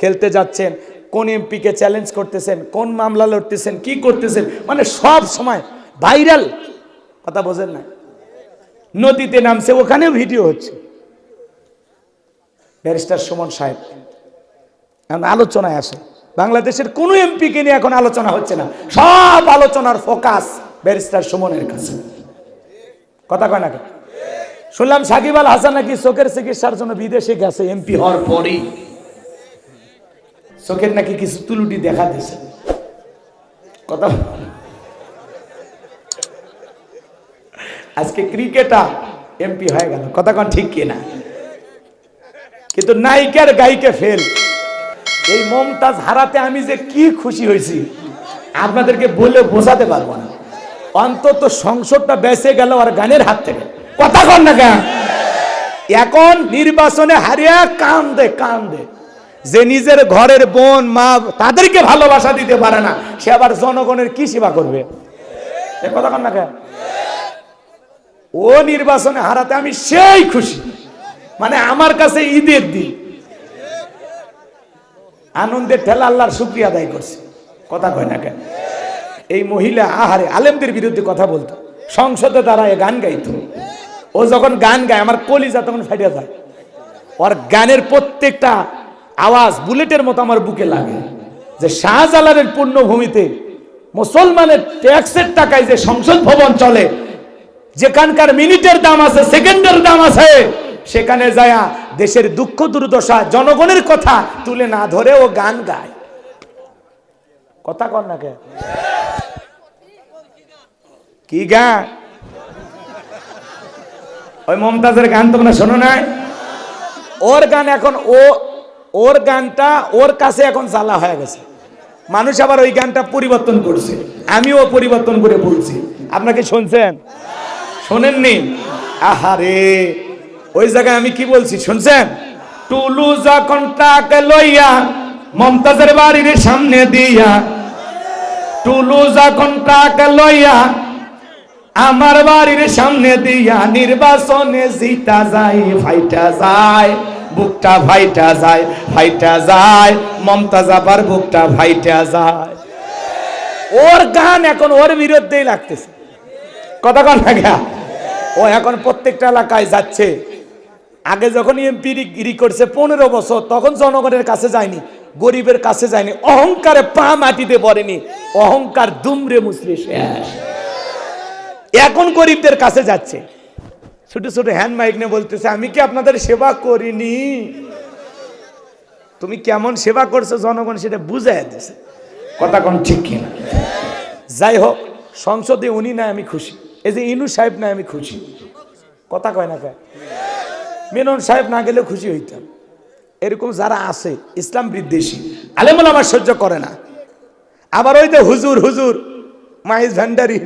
খেলতে যাচ্ছেন, কোন এমপিকে চ্যালেঞ্জ করতেছেন, কোন মামলা লড়তেছেন, কি করতেছেন মানে সব সময় ভাইরাল কথা বোঝেন না। নদীতে নামছে, ওখানেও ভিডিও হচ্ছে। ব্যারিস্টার সুমন সাহেব, এখন আলোচনায় আসে বাংলাদেশের কোনো এমপিকে নিয়ে এখন আলোচনা হচ্ছে না। সব আলোচনার ফোকাস ব্যারিস্টার সুমনের কাছে। কথা কয় না কেন? শুনলাম সাকিব আল হাসান নাকি চোখের চিকিৎসার জন্য বিদেশে গেছে, এমপি হওয়ার পরেই। চোখের নাকি কিছু তুলুটি দেখা দিয়েছে। কথা আজকে ক্রিকেটার এমপি হয়ে গেল। কথা কন ঠিক কিনা? কিন্তু নায়িকার গায়িকা ফেল এই মমতাজ হারাতে আমি যে কি খুশি হয়েছি, আপনাদেরকে বলে বোঝাতে পারব না। অন্তত সংসদটা বেঁচে গেল আর গানের হাত থেকে। কথা কন না কেন? এখন নির্বাচনে হারিয়ে কান্দে কান্দে। যে নিজের ঘরের বোন, মা, তাদেরকে ভালোবাসা দিতে পারে না, সে আবার জনগণের কি সেবা করবে? কথা কন না কেন? ও নির্বাচনে হারাতে আমি সেই খুশি। মানে আমার কাছে ঈদের দিন। আনন্দের ঠেলা আল্লাহর শুক্রিয়া আদায় করছে। কথা কয় না কেন? এই মহিলা আহারে আলেমদের বিরুদ্ধে কথা বলতো। সংসদে তারা এ গান গাইতো। ও যখন গান গায়, আমার কলিজা তখন ফাটিয়া যায়। ওর গানের প্রত্যেকটা আওয়াজ বুলেটের মতো আমার বুকে লাগে। যে শাহজালালের পূর্ণভূমিতে মুসলমানের ট্যাক্সের টাকায় যে সংসদ ভবন চলে, যেখানকার মিনিটের দাম আছে, সেকেন্ডের দাম আছে, সেখানে যায়া দেশের দুঃখ দুর্দশা জনগণের কথা তুলে না ধরে ও গান গায়। কথা কর না কে? কি গান? ওই মমতাজের গান তোমরা শোনো নাই? ওর গান এখন ও, ওর গানটা ওর কাছে এখন জ্বালা হয়ে গেছে। মানুষ আবার ওই গানটা পরিবর্তন করছে। আমিও পরিবর্তন করে বলছি। আপনাকে শুনছেন? শোনেননি? আহারে! ওই জায়গায় আমি কি বলছি, শুনছেন? টুলু যখন টাকা লইয়া মমতাজের বাড়ির সামনে দিয়া, টুলু যখন টাকা লইয়া আমার বাড়ির সামনে দিয়া নির্বাচনে জিতা যায়, ফাইটা যায়, বুকটা ভাইটা যায় ভাইটা যায়, মমতাজ আবার বুকটা ভাইটা যায়। ওর গান এখন ওর বিরুদ্ধেই লাগতেছে। কথা কন ও এখন প্রত্যেকটা এলাকায় যাচ্ছে। আগে যখন এমপি গিরি করছে পনেরো বছর, তখন জনগণের কাছে যায়নি, গরিবের কাছে যায়নি, অহংকারে পা মাটিতে পড়েনি, অহংকার দুমরে মুসরে শেষ এখন গরিবদের কাছে যাচ্ছে। ছোট ছোট হ্যান্ড মাইক নিয়ে বলতেছে, আমি কি আপনাদের সেবা করিনি? তুমি কেমন সেবা করছ, জনগণ সেটা বুঝাই দিছে। কথা কোন ঠিক কিনা? যাই হোক, সংসদে উনি না আমি খুশি। এই যে ইনু সাহেব না আমি খুশি। কথা কয় না কয়? মেনন সাহেব না গেলে খুশি হইতাম। এরকম যারা আছে, ইসলাম বিদ্বেষী, আলেমুল আমার সহ্য করে না। আবার ওই যে হুজুর হুজুর মাইজ ভান্ডারি,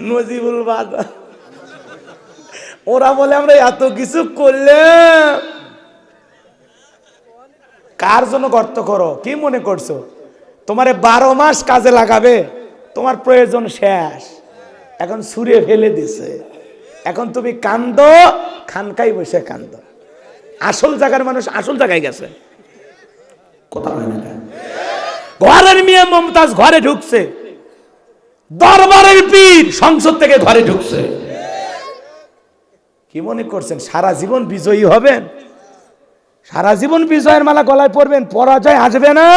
নজিবুল বাদা। ওরা বলে, আমরা এত কিছু করলে কার জন্য গর্ত করো? কি মনে করছ? তোমারে বারো মাস কাজে লাগাবে। তোমার প্রয়োজন শেষ। এখন সুরে ফেলে দিছে। এখন তুমি কান্দ খানকাই বসে কান্দ। আসল জায়গার মানুষ আসল জায়গায় গেছে? ঘরের মেয়ে মমতাজ ঘরে ঢুকছে। দরবারের পীর সংসদ থেকে ঘরে ঢুকছে। কি মনে করছেন, সারা জীবন বিজয়ী হবেন? সারা জীবন বিজয়ের মালা গলায় পরবেন, পরাজয় আসবে না।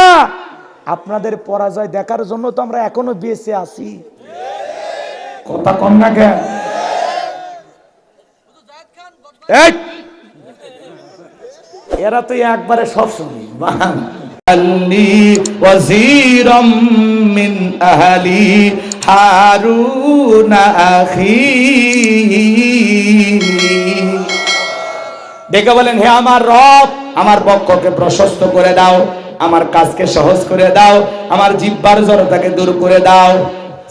আপনাদের পরাজয় দেখার জন্য তো আমরা এখনও বেঁচে আছি। কথা কম না কেন! এরা তো একবারে সব শুনি। মিন আহলি হারুন আখি। ডেকে বলেন, হে আমার রব, আমার পক্ষকে প্রশস্ত করে দাও, আমার কাজকে সহজ করে দাও, আমার জিব্বার জড়তাকে দূর করে দাও।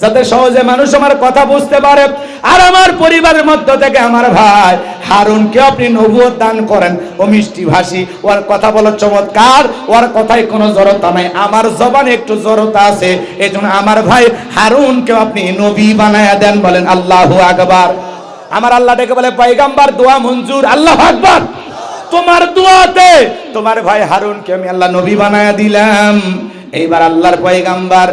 যাতে সহজে মানুষ আমার কথা বুঝতে পারে। আর আমার পরিবারের মধ্য থেকে আমার ভাই হারুনকে আপনি নবুয়ত দান করেন। ও মিষ্টি ভাষী, ওর কথা বলো চমৎকার, ওর কথায় কোনো জড়তা নাই। আমার জবানে একটু জড়তা আছে এই আমার ভাই হারুনকে আপনি নবী বানায়া দেন বলেন, আল্লাহু আকবার। আমার আল্লাহ ডেকে বলে, পয়গাম্বার, দোয়া মঞ্জুর, আল্লাহ আকবার। তোমার দোয়াতে তোমার ভাই হারুনকে আমি আল্লাহ নবী বানায়া দিলাম। এইবার আল্লাহর পয়গাম্বার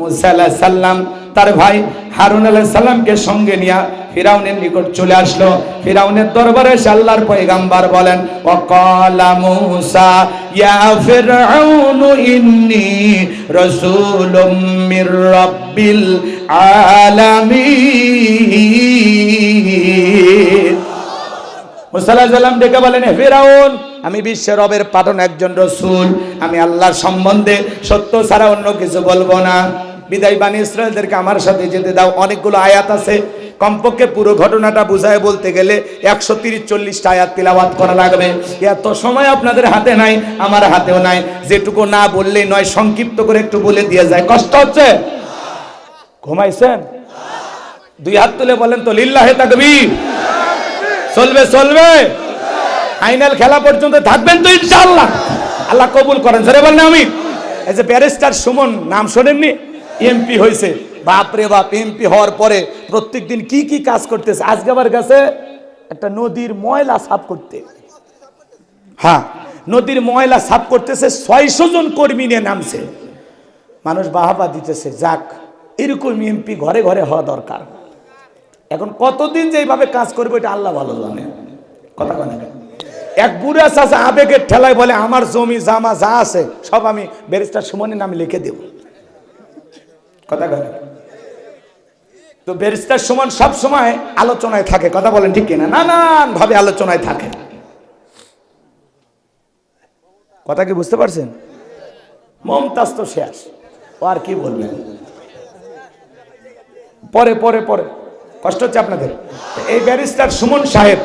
মুসা আলাইহিস সালাম, তার ভাই হারুন আলাইহিস সালামকে সঙ্গে নিয়া ফিরাউনের নিকট চলে আসলো। ফিরাউনের দরবারে আল্লাহর পয়গাম্বার বলেন, ওয়াকালা মুসা, ইয়া ফিরআউন ইন্নী রাসূলুম মির রাব্বিল আলামিন। মুসাল্লাম ডেকে বলেন, হে ফেরাউন, আমি বিশ্বের রবের পাঠন একজন রসুল। আমি আল্লাহর সম্বন্ধে সত্য ছাড়া অন্য কিছু বলব না। বিদায় বাণী ইসরায়েলদেরকে আমার সাথে যেতে দাও। অনেকগুলো আয়াত আছে। কমপক্ষে পুরো ঘটনাটা বুঝায় বলতে গেলে একশো তিরিশ, চল্লিশটা আয়াত তিলাবাত করা লাগবে। এত সময় আপনাদের হাতে নাই, আমার হাতেও নাই। যেটুকু না বললেই নয়, সংক্ষিপ্ত করে একটু বলে দিয়ে যায়। কষ্ট হচ্ছে? ঘুমাইছেন? দুই হাত তুলে বলেন তো, লিল্লাহে তাকবীর। চলবে চলবে। ফাইনাল খেলা পর্যন্ত থাকবেন তো ইনশাআল্লাহ। আল্লাহ কবুল করেন। ধরে বলেন আমি এই যে ব্যারিস্টার সুমন, নাম শোনেননি? এমপি হয়েছে বাপরে বাপ এমপি হওয়ার পরে প্রত্যেক দিন কি কি কাজ করতেছে? আজকে আবার গেছে একটা নদীর ময়লা সাফ করতে। হ্যাঁ নদীর ময়লা সাফ করতেছে, ছয়শো জন কর্মী নিয়ে নামছে। মানুষ বাহাবা দিতেছে, যাক, এরকম এমপি ঘরে ঘরে হওয়া দরকার। এখন কতদিন যে এইভাবে কাজ করবে, এটা আল্লাহ ভালো জানে। কথা বলে এক বুড়া চাষা আবেগের ঠেলায় বলে, আমার জমি, জামা যা আছে, সব আমি ব্যারিস্টার সুমনের নামে লিখে দেব। কথা বলে তো ব্যারিস্টার সুমন সব সময় আলোচনায় থাকে, কথা বলেন ঠিক কিনা? নানান ভাবে আলোচনায় থাকে। কথা কি বুঝতে পারছেন? মমতাজ তো শেষ, ও আর কি বলবেন পরে পরে পরে, কষ্ট হচ্ছে আপনাদের। এই ব্যারিস্টার সুমন সাহেব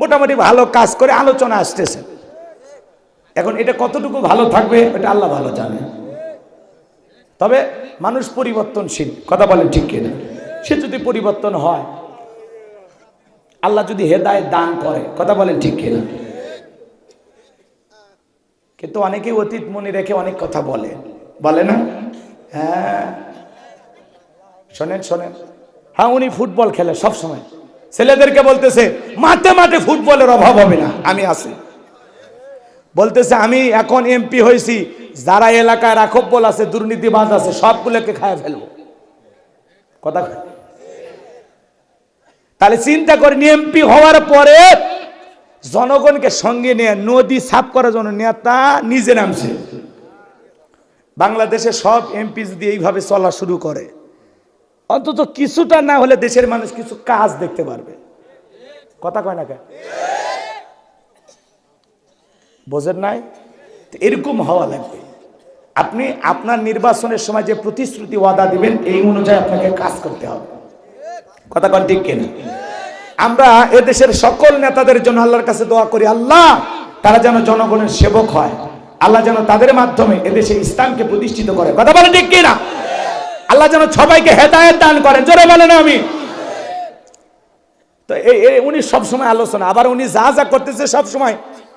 মোটামুটি ভালো কাজ করে আলোচনা আসতেছে। এখন এটা কতটুকু ভালো থাকবে, এটা আল্লাহ ভালো জানে। তবে মানুষ পরিবর্তনশীল, কথা বলেন ঠিক কিনা? সে যদি পরিবর্তন হয়, আল্লাহ যদি হেদায় দান করে, কথা বলেন ঠিক কিনা? কিন্তু অনেকেই অতীত মনে রেখে অনেক কথা বলে। বলে না? হ্যাঁ। শোনেন শোনেন। হ্যাঁ উনি ফুটবল খেলে সব সময় ছেলেদেরকে বলতেছে, মাঠে মাঠে ফুটবলের অভাব হবে না। আমি আছি। বলতেছে, আমি এখন এমপি হয়েছি, যারা এলাকায় রাখব্বল আছে, দুর্নীতিবাজ আছে, সবগুলোকে খায় ফেলব। কথা তাহলে চিন্তা করে এমপি হওয়ার পরে জনগণকে সঙ্গে নিয়ে, নদী সাফ করার জন্য নেতা নিজে নামছে। বাংলাদেশে সব এমপি যদি এইভাবে চলা শুরু করে, অন্তত কিছুটা না হলে দেশের মানুষ কিছু কাজ দেখতে পারবে। কথা কয় না কেন? বোঝেন নাই? এরকম হওয়া লাগবে। আপনি আপনার নির্বাচনের সময় যে প্রতিশ্রুতি ওয়াদা দিবেন, এই অনুযায়ী আপনাকে কাজ করতে হবে। কথা কন ঠিক কিনা? আমরা এদেশের সকল নেতাদের জন্য আল্লাহর কাছে দোয়া করি, আল্লাহ তারা যেন জনগণের সেবক হয়। আল্লাহ যেন তাদের মাধ্যমে এদেশে ইসলামকে প্রতিষ্ঠিত করে। কথা বলে ঠিক কিনা? আল্লাহ যেন সবাইকে হেদায়েত দান করেন। জোরে বলেন আমি। তো এই উনি সবসময় আলোচনা। আবার উনি যা যা করতেছে সবসময়